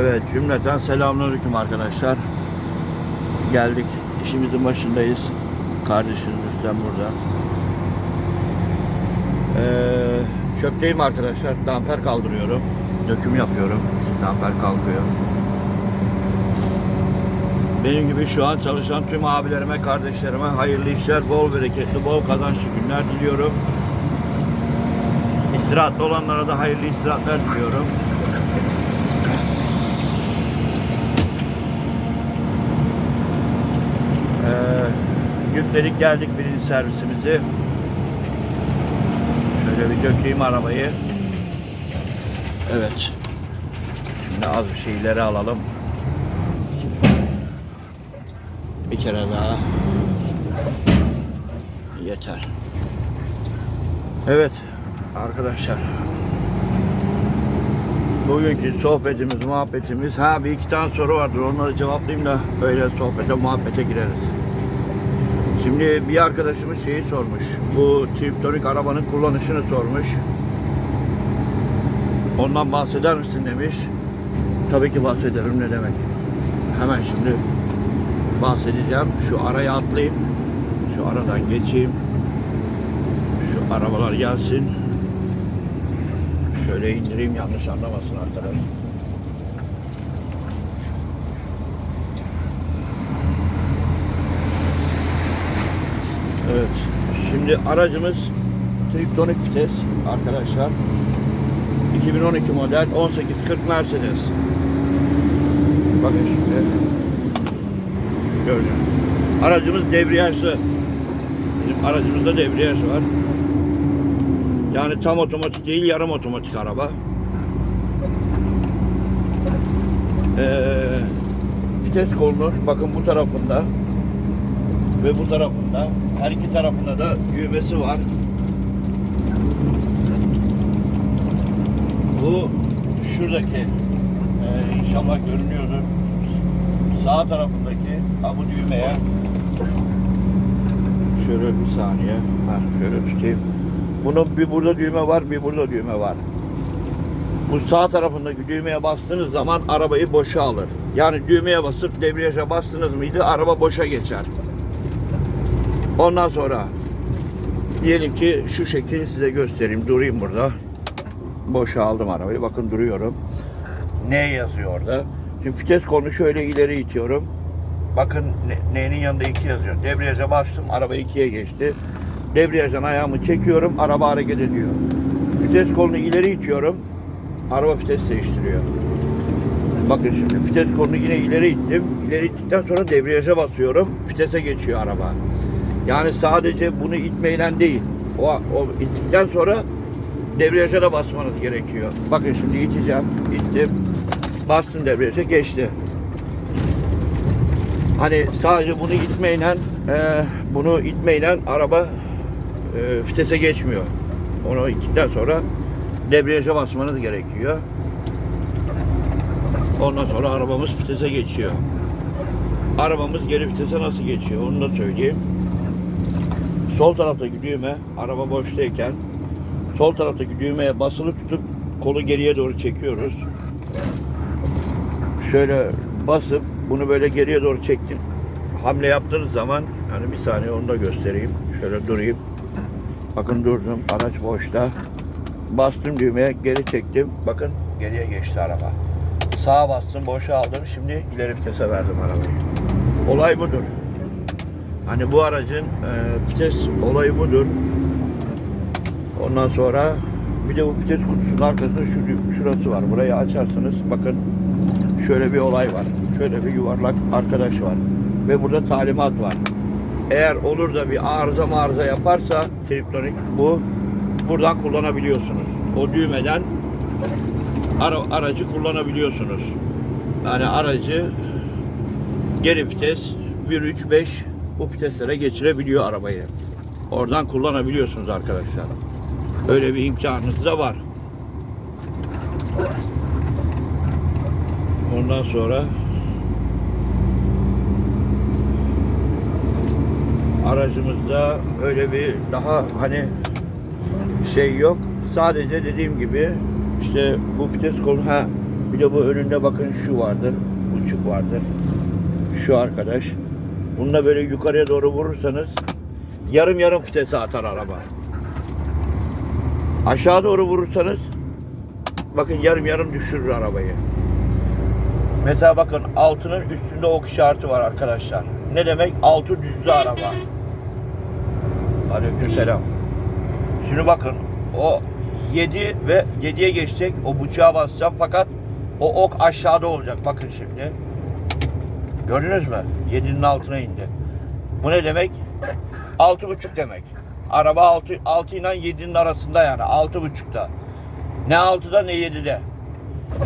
Evet cümleten selamünaleyküm arkadaşlar. Geldik işimizin başındayız. Kardeşimiz Rüstem burada. Ee, çöpteyim arkadaşlar. Damper kaldırıyorum. Döküm yapıyorum. Damper kalkıyor. Benim gibi şu an çalışan tüm abilerime, kardeşlerime hayırlı işler, bol bereketli, bol kazançlı günler diliyorum. İstirahatlı olanlara da hayırlı istirahatler diliyorum. Yükledik geldik birinci servisimizi. Şöyle bir dökeyim arabayı. Evet. Şimdi az bir şey ileri alalım. Bir kere daha. Yeter. Evet arkadaşlar. Bugünkü sohbetimiz, muhabbetimiz. Ha bir iki tane soru vardır. Onları cevaplayayım da öyle sohbete, muhabbete gireriz. Şimdi bir arkadaşımız şeyi sormuş. Bu Triptonik arabanın kullanışını sormuş. Ondan bahseder misin demiş. Tabii ki bahsederim ne demek. Hemen şimdi bahsedeceğim. Şu araya atlayayım. Şu aradan geçeyim. Şu arabalar gelsin. Şöyle indireyim yanlış anlamasın arkadaş. Evet. Şimdi aracımız Triptonik vites arkadaşlar. 2012 model 1840 Mercedes. Bakın şimdi. Gördüm. Aracımız debriyajlı. Bizim aracımızda debriyaj var. Yani tam otomatik değil, yarım otomatik araba. Ee, vites kolunun bakın bu tarafında ve bu tarafında her iki tarafında da düğmesi var. Bu şuradaki ee, inşallah görünüyordur. Sağ tarafındaki ha bu düğmeye şöyle bir saniye ha, şöyle tutayım. Bunun bir burada düğme var, bir burada düğme var. Bu sağ tarafındaki düğmeye bastığınız zaman arabayı boşa alır. Yani düğmeye basıp debriyaja bastınız mıydı araba boşa geçer. Ondan sonra diyelim ki şu şekil size göstereyim. Durayım burada. Boşa aldım arabayı. Bakın duruyorum. Ne yazıyor orada? Şimdi vites kolunu şöyle ileri itiyorum. Bakın N'nin yanında 2 yazıyor. Debriyaja bastım. Araba 2'ye geçti. Debriyajdan ayağımı çekiyorum. Araba hareket ediyor. Vites kolunu ileri itiyorum. Araba vites değiştiriyor. Bakın şimdi vites kolunu yine ileri ittim. İleri ittikten sonra debriyaja basıyorum. Vitese geçiyor araba. Yani sadece bunu itmeyle değil. O, o ittikten sonra debriyaja da basmanız gerekiyor. Bakın şimdi iteceğim. İttim. Bastım debriyaja geçti. Hani sadece bunu itmeyle e, bunu itmeyle araba e, vitese geçmiyor. Onu ittikten sonra debriyaja basmanız gerekiyor. Ondan sonra arabamız vitese geçiyor. Arabamız geri vitese nasıl geçiyor onu da söyleyeyim. Sol taraftaki düğme araba boştayken sol taraftaki düğmeye basılı tutup kolu geriye doğru çekiyoruz. Şöyle basıp bunu böyle geriye doğru çektim. Hamle yaptığınız zaman hani bir saniye onu da göstereyim. Şöyle durayım. Bakın durdum. Araç boşta. Bastım düğmeye geri çektim. Bakın geriye geçti araba. Sağa bastım boşa aldım. Şimdi ileri vitese verdim arabayı. Olay budur. Hani bu aracın e, vites olayı budur. Ondan sonra bir de bu vites kutusunun arkasında şu, şurası var. Burayı açarsanız bakın şöyle bir olay var. Şöyle bir yuvarlak arkadaş var. Ve burada talimat var. Eğer olur da bir arıza marıza yaparsa triptonik bu buradan kullanabiliyorsunuz. O düğmeden ara, aracı kullanabiliyorsunuz. Yani aracı geri vites 1 3 5 bu viteslere geçirebiliyor arabayı. Oradan kullanabiliyorsunuz arkadaşlar. Öyle bir imkanınız da var. Ondan sonra aracımızda öyle bir daha hani şey yok. Sadece dediğim gibi işte bu vites kolu ha Bir de bu önünde bakın şu vardır. Buçuk vardır. Şu arkadaş. Bunu da böyle yukarıya doğru vurursanız yarım yarım vitese atar araba. Aşağı doğru vurursanız bakın yarım yarım düşürür arabayı. Mesela bakın altının üstünde ok işareti var arkadaşlar. Ne demek? Altı düzlü araba. Aleykümselam. Şimdi bakın o 7 ve 7'ye geçecek. O buçuğa basacağım fakat o ok aşağıda olacak. Bakın şimdi. Gördünüz mü? 7'nin altına indi. Bu ne demek? 6,5 demek. Araba 6, 6 ile 7'nin arasında yani 6,5'ta. Ne 6'da ne 7'de.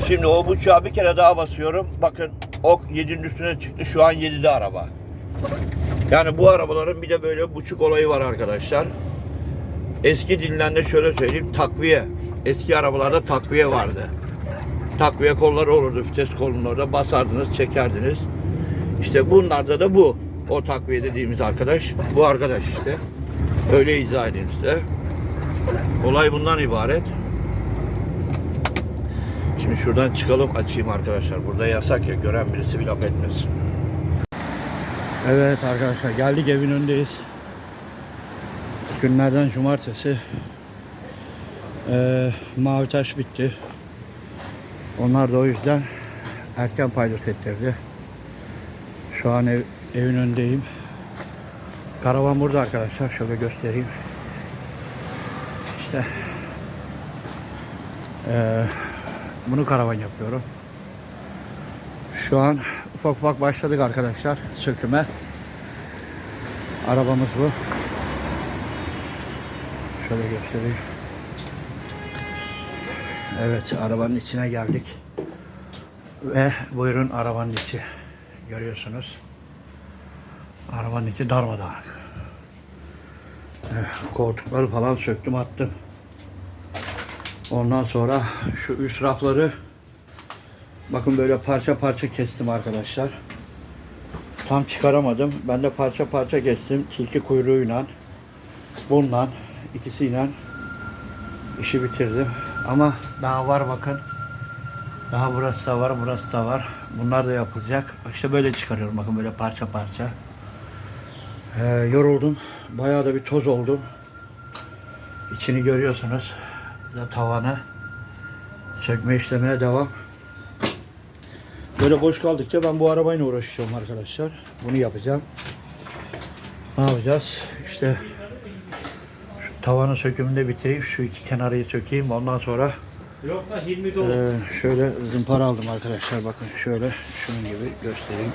Şimdi o buçuğa bir kere daha basıyorum. Bakın ok 7'nin üstüne çıktı. Şu an 7'de araba. Yani bu arabaların bir de böyle buçuk olayı var arkadaşlar. Eski dillerinde şöyle söyleyeyim takviye. Eski arabalarda takviye vardı. Takviye kolları olurdu. Vites kolunun orada basardınız, çekerdiniz. İşte bunlarda da bu. O takviye dediğimiz arkadaş. Bu arkadaş işte. Öyle izah edeyim size. Olay bundan ibaret. Şimdi şuradan çıkalım açayım arkadaşlar. Burada yasak ya gören birisi bir laf etmesin. Evet arkadaşlar geldik evin önündeyiz. Günlerden cumartesi. Ee, mavi taş bitti. Onlar da o yüzden erken paydos ettirdi. Şu an ev, evin önündeyim. Karavan burada arkadaşlar. Şöyle göstereyim. İşte ee, bunu karavan yapıyorum. Şu an ufak ufak başladık arkadaşlar söküme. Arabamız bu. Şöyle göstereyim. Evet arabanın içine geldik. Ve buyurun arabanın içi. Görüyorsunuz. Arabanın içi darmadağınık. Eh, Koltukları falan söktüm attım. Ondan sonra şu üst rafları bakın böyle parça parça kestim arkadaşlar. Tam çıkaramadım. Ben de parça parça kestim. Tilki kuyruğuyla bundan ikisiyle işi bitirdim. Ama daha var bakın. Daha burası da var, burası da var. Bunlar da yapılacak. İşte böyle çıkarıyorum bakın böyle parça parça. Ee, yoruldum. Bayağı da bir toz oldum. İçini görüyorsunuz. De tavanı. Sökme işlemine devam. Böyle boş kaldıkça ben bu arabayla uğraşıyorum arkadaşlar. Bunu yapacağım. Ne yapacağız? İşte şu tavanı sökümünü bitireyim. Şu iki kenarıyı sökeyim. Ondan sonra Yok lan 20 dolu. ee, şöyle zımpara aldım arkadaşlar. Bakın şöyle şunun gibi göstereyim.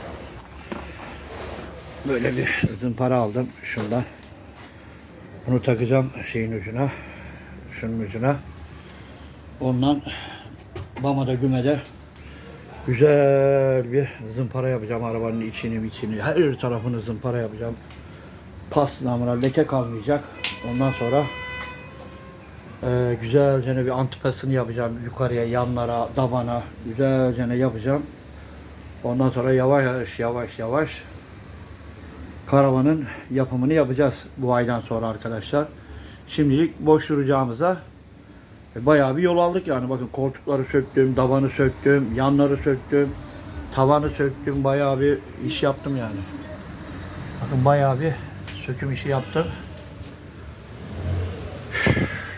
Böyle bir zımpara aldım şundan. Bunu takacağım şeyin ucuna. Şunun ucuna. Ondan Bama'da gümede güzel bir zımpara yapacağım arabanın içini içini her tarafını zımpara yapacağım. Pas namına leke kalmayacak. Ondan sonra ee, güzelce bir antipasını yapacağım yukarıya, yanlara, tabana güzelce yapacağım. Ondan sonra yavaş yavaş yavaş karavanın yapımını yapacağız bu aydan sonra arkadaşlar. Şimdilik boş duracağımıza e, bayağı bir yol aldık yani. Bakın koltukları söktüm, tavanı söktüm, yanları söktüm, tavanı söktüm. Bayağı bir iş yaptım yani. Bakın bayağı bir söküm işi yaptım.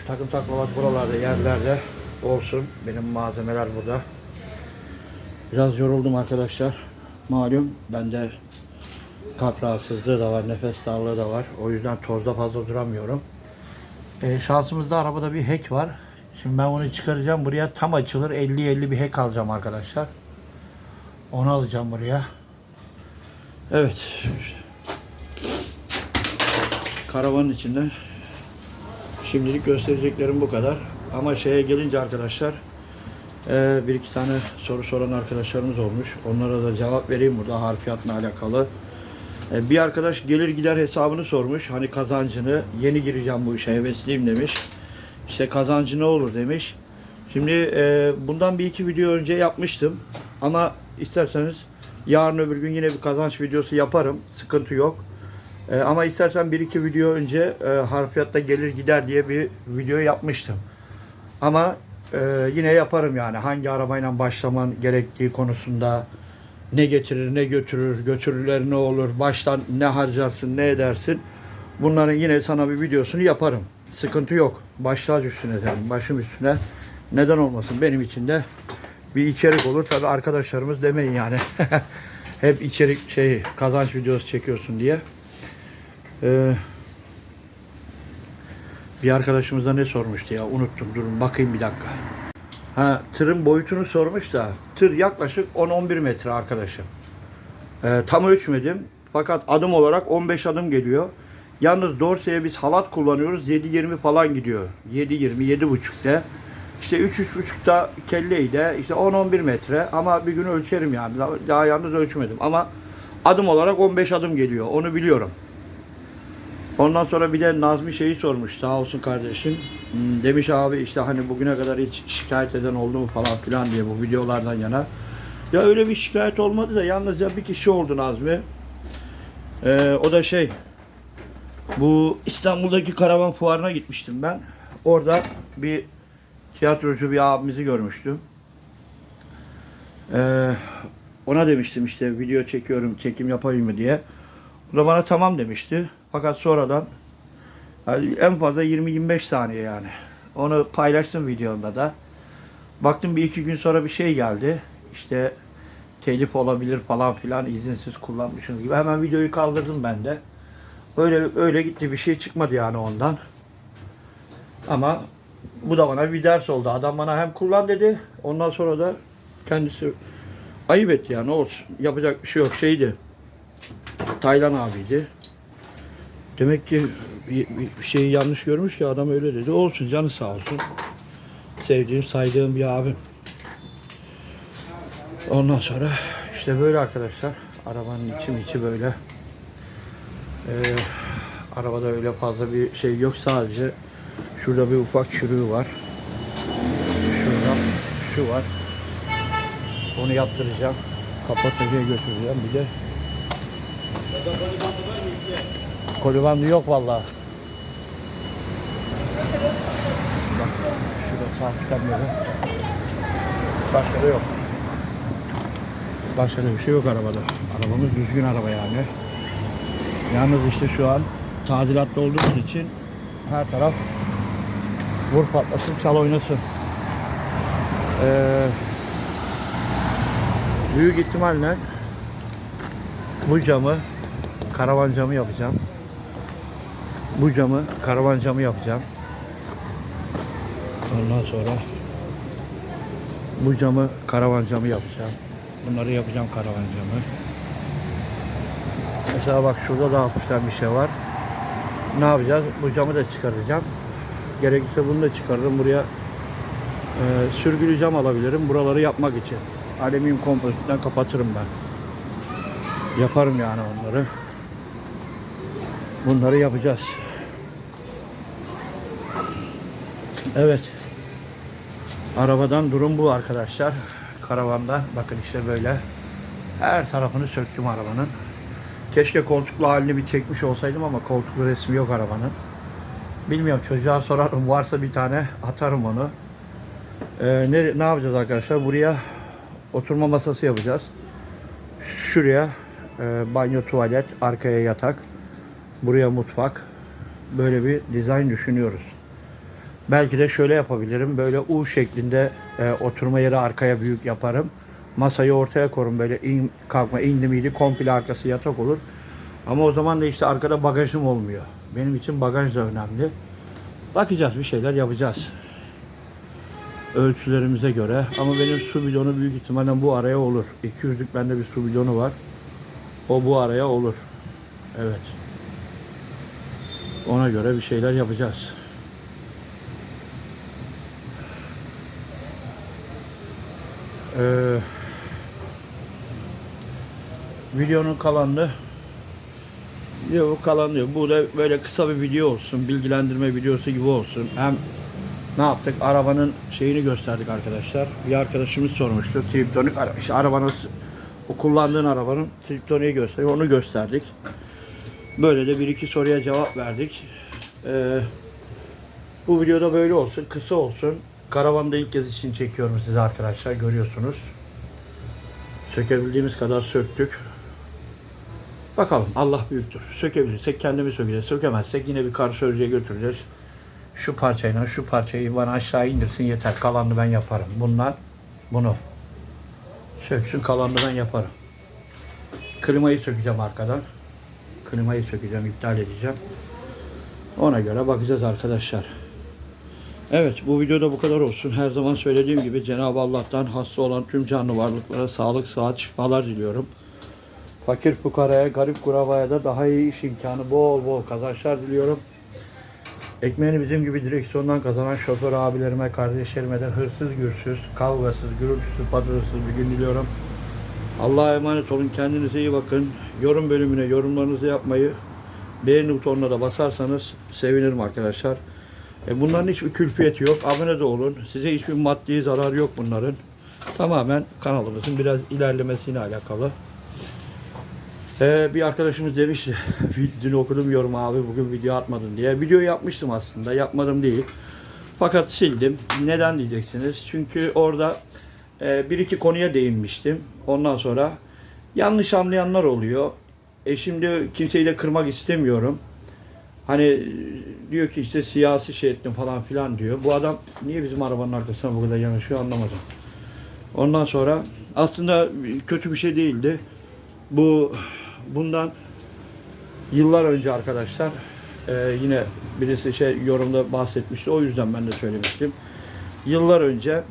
Takım taklavat buralarda yerlerde olsun. Benim malzemeler burada. Biraz yoruldum arkadaşlar. Malum bende kalp rahatsızlığı da var, nefes darlığı da var. O yüzden tozda fazla duramıyorum. E, şansımızda arabada bir hack var. Şimdi ben onu çıkaracağım. Buraya tam açılır. 50-50 bir hack alacağım arkadaşlar. Onu alacağım buraya. Evet. Karavanın içinde Şimdilik göstereceklerim bu kadar. Ama şeye gelince arkadaşlar eee, bir iki tane soru soran arkadaşlarımız olmuş. Onlara da cevap vereyim burada harfiyatla alakalı. E, Bir arkadaş gelir gider hesabını sormuş. Hani kazancını yeni gireceğim bu işe hevesliyim demiş. İşte kazancı ne olur demiş. Şimdi e, bundan bir iki video önce yapmıştım. Ama isterseniz yarın öbür gün yine bir kazanç videosu yaparım. Sıkıntı yok. E, ama istersen bir iki video önce e, harfiyatta gelir gider diye bir video yapmıştım. Ama e, yine yaparım yani. Hangi arabayla başlaman gerektiği konusunda ne getirir, ne götürür, götürürler ne olur, baştan ne harcarsın, ne edersin. Bunların yine sana bir videosunu yaparım. Sıkıntı yok. Başlar üstüne senin, başım üstüne. Neden olmasın? Benim için de bir içerik olur. Tabi arkadaşlarımız demeyin yani. Hep içerik şey kazanç videosu çekiyorsun diye. Ee, bir arkadaşımız da ne sormuştu ya unuttum durun bakayım bir dakika. Ha tırın boyutunu sormuş da tır yaklaşık 10-11 metre arkadaşım. Ee, tam ölçmedim fakat adım olarak 15 adım geliyor. Yalnız Dorsey'e biz halat kullanıyoruz 7-20 falan gidiyor. 7-20 7.5'te. İşte 3-3.5'da kelleyle işte 10-11 metre ama bir gün ölçerim yani. Daha yalnız ölçmedim ama adım olarak 15 adım geliyor. Onu biliyorum. Ondan sonra bir de Nazmi şeyi sormuş sağ olsun kardeşim. Hmm, Demiş abi işte hani bugüne kadar hiç şikayet eden oldu mu falan filan diye bu videolardan yana. Ya öyle bir şikayet olmadı da yalnızca bir kişi oldu Nazmi. Ee, o da şey bu İstanbul'daki karavan fuarına gitmiştim ben. Orada bir tiyatrocu bir abimizi görmüştüm. Ee, ona demiştim işte video çekiyorum, çekim yapayım mı diye. O da bana tamam demişti. Fakat sonradan yani en fazla 20-25 saniye yani. Onu paylaştım videomda da. Baktım bir iki gün sonra bir şey geldi. İşte telif olabilir falan filan izinsiz kullanmışım gibi. Hemen videoyu kaldırdım ben de. Öyle öyle gitti bir şey çıkmadı yani ondan. Ama bu da bana bir ders oldu. Adam bana hem kullan dedi. Ondan sonra da kendisi ayıp etti yani olsun. Yapacak bir şey yok. Şeydi. Taylan abiydi. Demek ki bir, bir şeyi yanlış görmüş ya adam öyle dedi. Olsun canı sağ olsun. Sevdiğim, saydığım bir abim. Ondan sonra işte böyle arkadaşlar. Arabanın içi içi böyle. Ee, arabada öyle fazla bir şey yok. Sadece şurada bir ufak çürüğü var. Şurada şu var. Onu yaptıracağım. Kapatmacıya götüreceğim. Bir de Kolibandı yok vallahi. Bak şurada sağ çıkamıyorum. Başka da yok. Başka da bir şey yok arabada. Arabamız düzgün araba yani. Yalnız işte şu an tadilatta olduğumuz için her taraf vur patlasın çal oynasın. Ee, büyük ihtimalle bu camı karavan camı yapacağım. Bu camı karavan camı yapacağım. Ondan sonra bu camı karavan camı yapacağım. Bunları yapacağım karavan camı. Mesela bak şurada da hafiften bir şey var. Ne yapacağız? Bu camı da çıkaracağım. Gerekirse bunu da çıkarırım. Buraya e, sürgülü cam alabilirim. Buraları yapmak için. Alüminyum kompozitten kapatırım ben. Yaparım yani onları. Bunları yapacağız. Evet. Arabadan durum bu arkadaşlar. Karavanda bakın işte böyle. Her tarafını söktüm arabanın. Keşke koltuklu halini bir çekmiş olsaydım ama koltuklu resmi yok arabanın. Bilmiyorum çocuğa sorarım varsa bir tane atarım onu. Ee, ne, ne yapacağız arkadaşlar? Buraya oturma masası yapacağız. Şuraya e, banyo tuvalet, arkaya yatak, buraya mutfak. Böyle bir dizayn düşünüyoruz. Belki de şöyle yapabilirim. Böyle U şeklinde e, oturma yeri arkaya büyük yaparım. Masayı ortaya korum böyle in, kalkma indi miydi komple arkası yatak olur. Ama o zaman da işte arkada bagajım olmuyor. Benim için bagaj da önemli. Bakacağız bir şeyler yapacağız. Ölçülerimize göre. Ama benim su bidonu büyük ihtimalle bu araya olur. 200'lük bende bir su bidonu var. O bu araya olur. Evet. Ona göre bir şeyler yapacağız. Ee, videonun kalanını Yok kalan diyor. Bu da böyle kısa bir video olsun. Bilgilendirme videosu gibi olsun. Hem ne yaptık? Arabanın şeyini gösterdik arkadaşlar. Bir arkadaşımız sormuştu. Triptonik işte arabanın o kullandığın arabanın triptoniği gösteriyor. Onu gösterdik. Böyle de bir iki soruya cevap verdik. Ee, bu videoda böyle olsun. Kısa olsun. Karavanda ilk kez için çekiyorum size arkadaşlar. Görüyorsunuz. Sökebildiğimiz kadar söktük. Bakalım Allah büyüktür. Sökebilirsek kendimiz sökeceğiz. Sökemezsek yine bir karşıörücüye götüreceğiz. Şu parçayla şu parçayı bana aşağı indirsin yeter. Kalanını ben yaparım. Bundan bunu söksün kalanını ben yaparım. Klimayı sökeceğim arkadan. Klimayı sökeceğim, iptal edeceğim. Ona göre bakacağız arkadaşlar. Evet bu videoda bu kadar olsun. Her zaman söylediğim gibi Cenab-ı Allah'tan hasta olan tüm canlı varlıklara sağlık, sıhhat, şifalar diliyorum. Fakir fukaraya, garip kurabaya da daha iyi iş imkanı bol bol kazançlar diliyorum. Ekmeğini bizim gibi direksiyondan kazanan şoför abilerime, kardeşlerime de hırsız, gürsüz, kavgasız, gürültüsüz, patırısız bir gün diliyorum. Allah'a emanet olun. Kendinize iyi bakın. Yorum bölümüne yorumlarınızı yapmayı, beğeni butonuna da basarsanız sevinirim arkadaşlar. E bunların hiçbir külfiyeti yok. Abone de olun. Size hiçbir maddi zarar yok bunların. Tamamen kanalımızın biraz ilerlemesiyle alakalı. Ee, bir arkadaşımız demişti, dün okudum yorum abi bugün video atmadın diye. Video yapmıştım aslında, yapmadım değil. Fakat sildim. Neden diyeceksiniz? Çünkü orada e, bir iki konuya değinmiştim. Ondan sonra yanlış anlayanlar oluyor. E şimdi kimseyi de kırmak istemiyorum. Hani e, diyor ki işte siyasi şey ettim falan filan diyor. Bu adam niye bizim arabanın arkasına bu kadar yanaşıyor anlamadım. Ondan sonra aslında kötü bir şey değildi. Bu bundan yıllar önce arkadaşlar e, yine birisi şey yorumda bahsetmişti. O yüzden ben de söylemiştim. Yıllar önce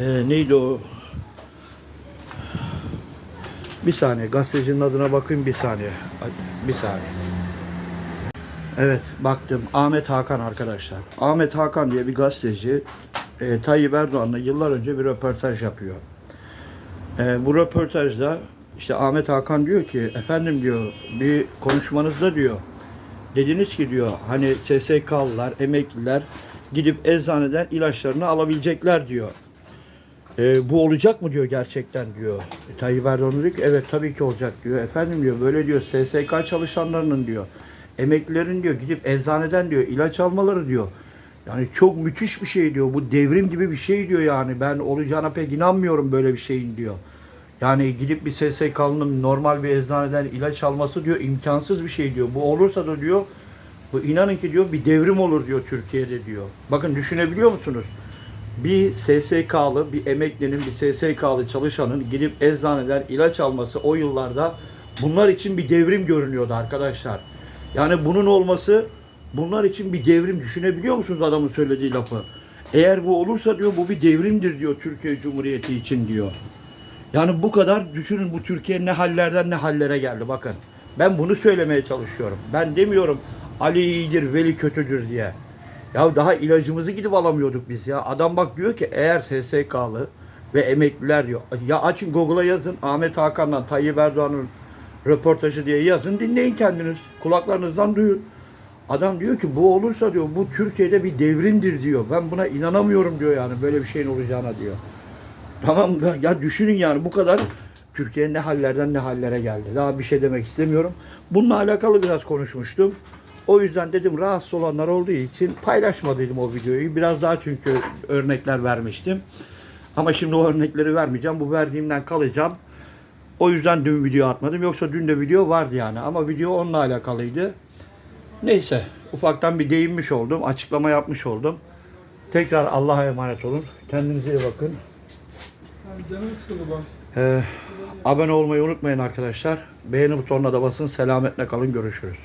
e, neydi o? Bir saniye gazetecinin adına bakayım bir saniye. Bir saniye. Evet baktım Ahmet Hakan arkadaşlar. Ahmet Hakan diye bir gazeteci e, Tayyip Erdoğan'la yıllar önce bir röportaj yapıyor. E, bu röportajda işte Ahmet Hakan diyor ki efendim diyor bir konuşmanızda diyor dediniz ki diyor hani SSK'lılar, emekliler gidip eczaneden ilaçlarını alabilecekler diyor. E, bu olacak mı diyor gerçekten diyor. E, Tayyip Erdoğan diyor ki evet tabii ki olacak diyor. Efendim diyor böyle diyor SSK çalışanlarının diyor emeklilerin diyor gidip eczaneden diyor ilaç almaları diyor. Yani çok müthiş bir şey diyor. Bu devrim gibi bir şey diyor yani. Ben olacağına pek inanmıyorum böyle bir şeyin diyor. Yani gidip bir SSK'lının normal bir eczaneden ilaç alması diyor imkansız bir şey diyor. Bu olursa da diyor bu inanın ki diyor bir devrim olur diyor Türkiye'de diyor. Bakın düşünebiliyor musunuz? Bir SSK'lı, bir emeklinin, bir SSK'lı çalışanın gidip eczaneden ilaç alması o yıllarda bunlar için bir devrim görünüyordu arkadaşlar. Yani bunun olması bunlar için bir devrim düşünebiliyor musunuz adamın söylediği lafı? Eğer bu olursa diyor bu bir devrimdir diyor Türkiye Cumhuriyeti için diyor. Yani bu kadar düşünün bu Türkiye ne hallerden ne hallere geldi bakın. Ben bunu söylemeye çalışıyorum. Ben demiyorum Ali iyidir, Veli kötüdür diye. Ya daha ilacımızı gidip alamıyorduk biz ya. Adam bak diyor ki eğer SSK'lı ve emekliler diyor. Ya açın Google'a yazın Ahmet Hakan'dan Tayyip Erdoğan'ın röportajı diye yazın dinleyin kendiniz. Kulaklarınızdan duyun. Adam diyor ki bu olursa diyor bu Türkiye'de bir devrimdir diyor. Ben buna inanamıyorum diyor yani böyle bir şeyin olacağına diyor. Tamam da ya düşünün yani bu kadar Türkiye ne hallerden ne hallere geldi. Daha bir şey demek istemiyorum. Bununla alakalı biraz konuşmuştum. O yüzden dedim rahatsız olanlar olduğu için paylaşmadıydım o videoyu. Biraz daha çünkü örnekler vermiştim. Ama şimdi o örnekleri vermeyeceğim. Bu verdiğimden kalacağım. O yüzden dün video atmadım. Yoksa dün de video vardı yani. Ama video onunla alakalıydı. Neyse. Ufaktan bir değinmiş oldum. Açıklama yapmış oldum. Tekrar Allah'a emanet olun. Kendinize iyi bakın. Ee, abone olmayı unutmayın arkadaşlar. Beğeni butonuna da basın. Selametle kalın. Görüşürüz.